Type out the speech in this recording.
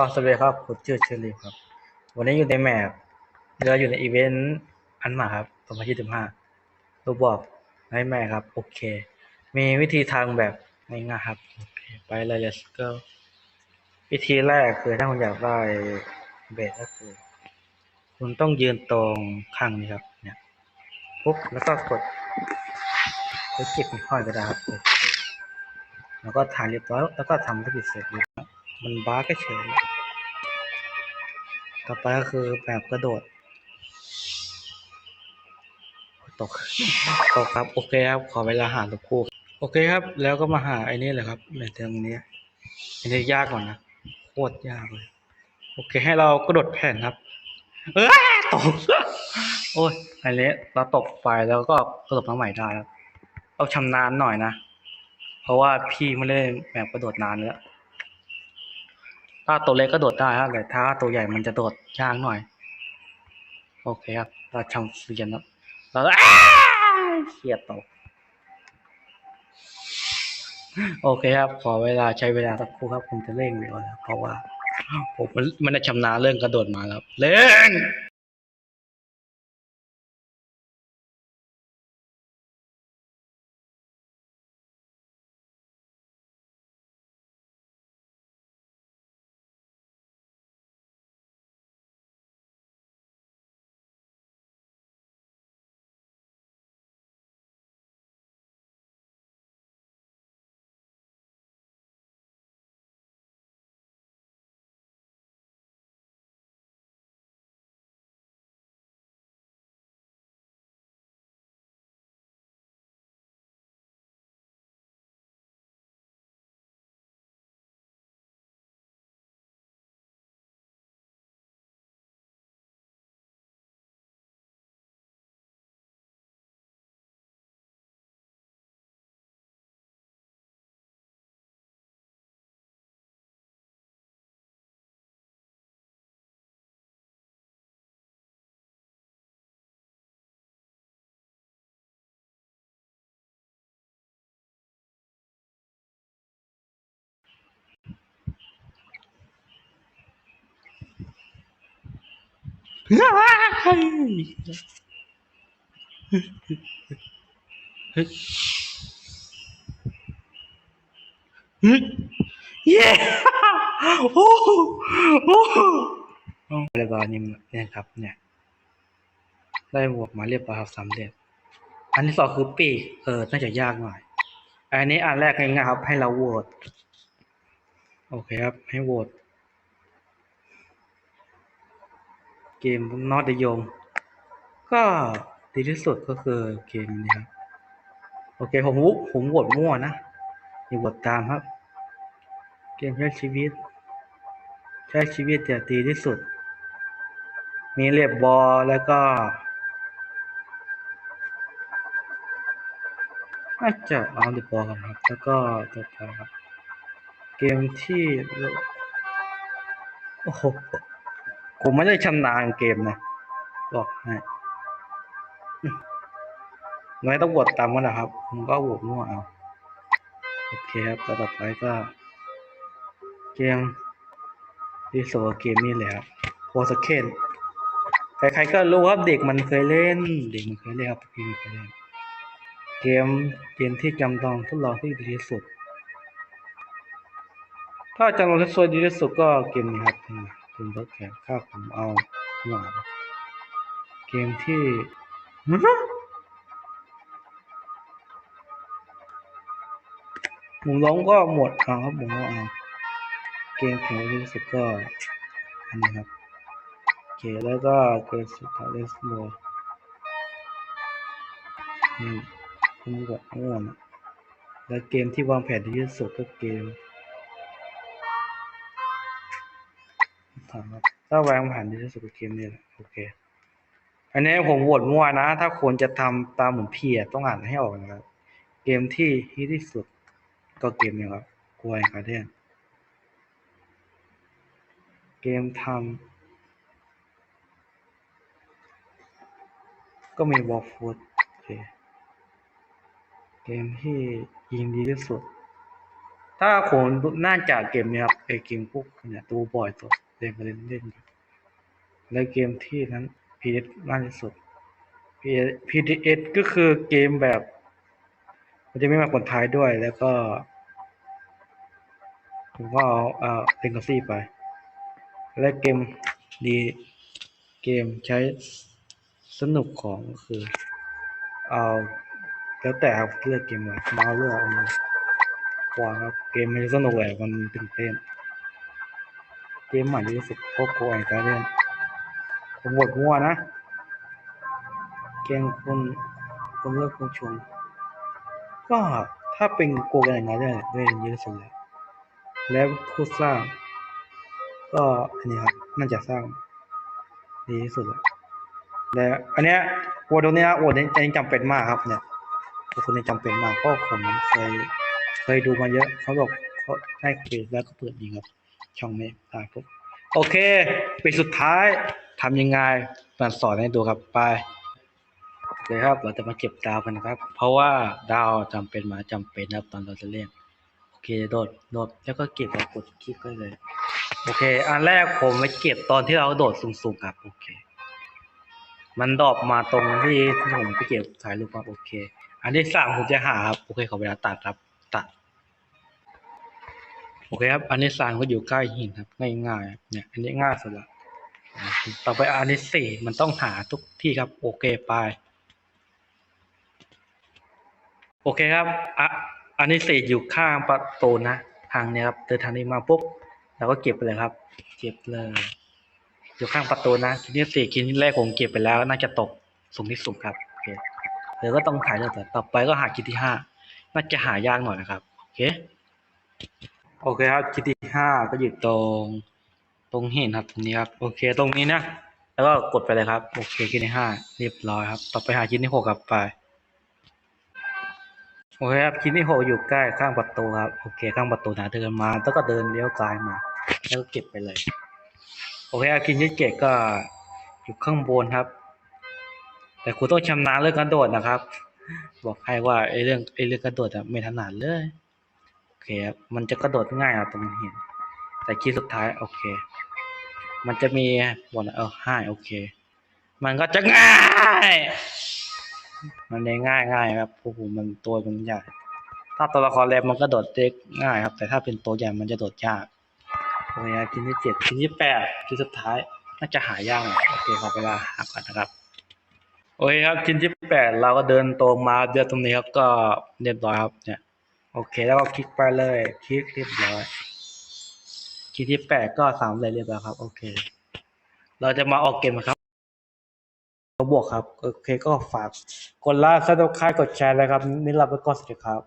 ก็สวัสดีครับผมชื่อเชอรี่ครับ วันนี้อยู่ในแมปเราอยู่ในอีเวนต์อันม่ครับ2025รูบอกให้แม่ครับ โอเค มีวิธีทางแบบง่ายๆครับ โอเค ไปเลย let's go วิธีแรกคือถ้าคุณอยากได้เบสก็คือ คุณต้องยืนตรงข้างนี้ครับ เนี่ยปุ๊บแล้วก็กดไปเก็บห้อยก็ได้ครับโอเคแล้วก็ถ่ายเรียบร้อยแล้วก็ทำธุรกิจเสร็จ มันบ้าก็เฉยต่อไปก็คือแบบกระโดด ตก ตกครับ โอเคครับ ขอเวลาหาตัวคู่ โอเคครับ แล้วก็มาหาไอ้นี่เลยครับในตรงนี้อันนี้ยากก่อนนะ โคตรยากเลย โอเค ให้เรากระโดดแผ่นครับ เออตก โอ้ย อันนี้เราตกไปแล้วก็กระโดดมาใหม่ได้ครับ เอาชำนาญหน่อยนะ เพราะว่าพี่ไม่ได้แบบกระโดดนานแล้ว ถ้าตัวเล็กก็โดดได้ครับแต่ถ้าตัวใหญ่มันจะโดดยากหน่อย โอเคครับ เราชำเสียนแล้วเราก็เสียดตกโอเคครับ ขอเวลาใช้เวลาสักครู่ครับผมจะเร่งเร็วนะเพราะว่าผมมันมันได้ชำนาญเรื่องกระโดดมาแล้วเร่ง เฮ้ยเฮ้ยเย้โอ้โหโอ้โหเรียบร้อนี่เนี่ยครับ เนี่ย ได้บวกมาเรียบร้อยครับสำเร็จ อันที่สองคือปีกเออ น่าจะยากหน่อย อันนี้อันแรกง่ายๆครับ ให้เราโหวต โอเคครับ ให้โหวต เกมนอตยงก็ดีที่สุดก็คือเกมนี้ครับโอเคผมวุผมโหวตมั่วนะอย่าโหวตตามครับ เกมใช้ชีวิต ใช้ชีวิตจะดีที่สุด มีเรียบบอลแล้วก็น่าจะเอาเรียบบอลกันครับ แล้วก็ต่อไปครับ เกมที่ โอ้โห ผมไม่ได้ชำนาญเกมนะบอกให้ไม่ต้องบทตามกันนะครับ ผมก็บทมั่วเอา โอเคครับต่อไปก็เกมดีโซเกมนี่แหละครับโคสเคนใครๆก็รู้ครับเด็กมันเคยเล่น เด็กมันเคยเล่นครับพี่เคยเล่นเกมเกมที่จำลองทดลองที่ดีที่สุด ถ้าจำลองทดลองดีที่สุดก็เกมนี้ครับ เป็นรถแข่งข้าผมเอาหน่อยเกมที่ฮะหมุนล้มก็หมดเอาครับหมุนล้มเอาเกมข่งดีที่สุดก็อันนี้ครับโอเคแล้วก็เกมสุดท้ายเลสโบนี่ผมบอกง่วงแล้วเกมที่วางแผนดีที่สุดก็เกม ถามครับถ้าวางแผนดีที่สุดก็เกมนี้แหละโอเค อันนี้ผมโหวตมั่วนะ ถ้าควรจะทำตามเหมือนพี่ต้องอ่านให้ออกนะครับ เกมที่ฮิตที่สุดก็เกมนี้ครับกลัวการเด่นเกมทำก็มีวอลฟูดโอเคเกมที่ยิงดีที่สุด ถ้าผมน่าจะเกมเนี้ยครับไอเกมพวกเนี่ยดูบ่อยสุด เล่นมาเล่นเล่นอยู่และเกมที่นั้น PS มากที่สุด PS PTS ก็คือเกมแบบ มันจะไม่มาคนท้ายด้วยแล้วก็ ผมก็เอาเอาเลนกซี่ไป และเกมดีเกมใช้สนุกของก็คือ เอาแล้วแต่เลือกเกมอะไรมาเลือกเอามากว่าครับเกมมันสนุกแหละมันตื่นเต้น เกมใหม่ที่รู้สึกโคโค่ไอการเล่นผมบดมั่วนะเกมคุณคุณเลือกคุณชวนก็ถ้าเป็นโกกันอย่างไรได้ด้วยเยอะสุดเลยแล้วผู้สร้าง ก็อันนี้ครับน่าจะสร้างดีที่สุดเลยและอันเนี้ยโอวดตรงนี้ยโอวดนี้อันนี้จำเป็นมากครับ เนี่ยคนนี้จำเป็นมากเพราะผมเคยเคยดูมาเยอะเขาบอกเขาได้เกรดแล้วก็เปิดยิงครับ ช่องนี้ตาปุ๊บโอเคปีสุดท้ายทำยังไงมาสอนให้ดูครับไปโอเครับเราจะมาเก็บดาวกันนะครับ เพราะว่าดาวจำเป็นมาจำเป็นนะครับตอนเราจะเล่นโอเคโดดโดดแล้วก็เก็บแล้วกดคลิกก็เลย โอเค อันแรกผมไปเก็บตอนที่เราโดดสูงๆครับโอเค มันดอปมาตรงที่ที่ผมไปเก็บสายลูกครับโอเค อันที่สามผมจะหาครับโอเคขอเวลาตัดครับตัด โอเคครับ อันที่สามก็อยู่ใกล้หินครับ ง่ายๆเนี่ย อันนี้ง่ายสุดละต่อไปอันที่สี่มันต้องหาทุกที่ครับ โอเคไป โอเคครับอะอันที่สี่อยู่ข้างประตูนะ ทางเนี้ยครับเดินทางนี้มาปุ๊บเราก็เก็บไปเลยครับ เก็บเลย อยู่ข้างประตูนะชิ้นที่สี่ชิ้นแรกผมเก็บไปแล้วน่าจะตกสูงที่สุดครับโอเคเดี๋ยวก็ต้องถ่ายเรื่องต่อต่อไปก็หาชิ้นที่ห้าน่าจะหายากหน่อยนะครับ โอเค โอเคครับชิ้นที่ห้าก็อยู่ตรง ตรงหินครับตรงนี้ครับ โอเคตรงนี้นะแล้วก็กดไปเลยครับ โอเคชิ้นที่ห้าเรียบร้อยครับ ต่อไปหาชิ้นที่หกครับไปโอเคครับชิ้นที่หกอยู่ใกล้ข้างประตูครับโอเคข้างประตูนะเดินมา แล้วก็เดินเลี้ยวซ้ายมา แล้วก็เก็บไปเลย โอเคครับชิ้นที่เจ็ดก็อยู่ข้างบนครับ แต่คุณต้องชำนาญเรื่องกระโดดนะครับ บอกให้ว่าไอ้เรื่องไอ้เรื่องกระโดดอะไม่ถนัดเลย เคครับมันจะกระโดดง่ายอะตรงเห็น แต่คีย์สุดท้ายโอเค มันจะมีบนเออห้าโอเค มันก็จะง่าย มันได้ง่ายง่ายครับพวกผมมันตัวมันใหญ่ถ้าตัวละครเล็กมันก็โดดเด็กง่ายครับ แต่ถ้าเป็นตัวใหญ่มันจะโดดยากโอเคครับชิ้นที่เจ็ดชิ้นที่แปดชิ้นสุดท้ายน่าจะหายากโอเคขอเวลาหาก่อนนะครับโอเคครับชิ้นที่แปดเราก็เดินตรงมาเดินตรงนี้ครับก็เรียบร้อยครับเนี่ย โอเค แล้วก็คลิกไปเลย คลิกเรียบร้อย คลิกที่แปดก็สามเลยเรียบร้อยครับ โอเค เราจะมาออกเกมครับบวกครับ โอเคก็ฝาก กดไลค์ซับสไครต์กดแชร์เลยครับ นี่เราไปก่อนสวัสดีครับ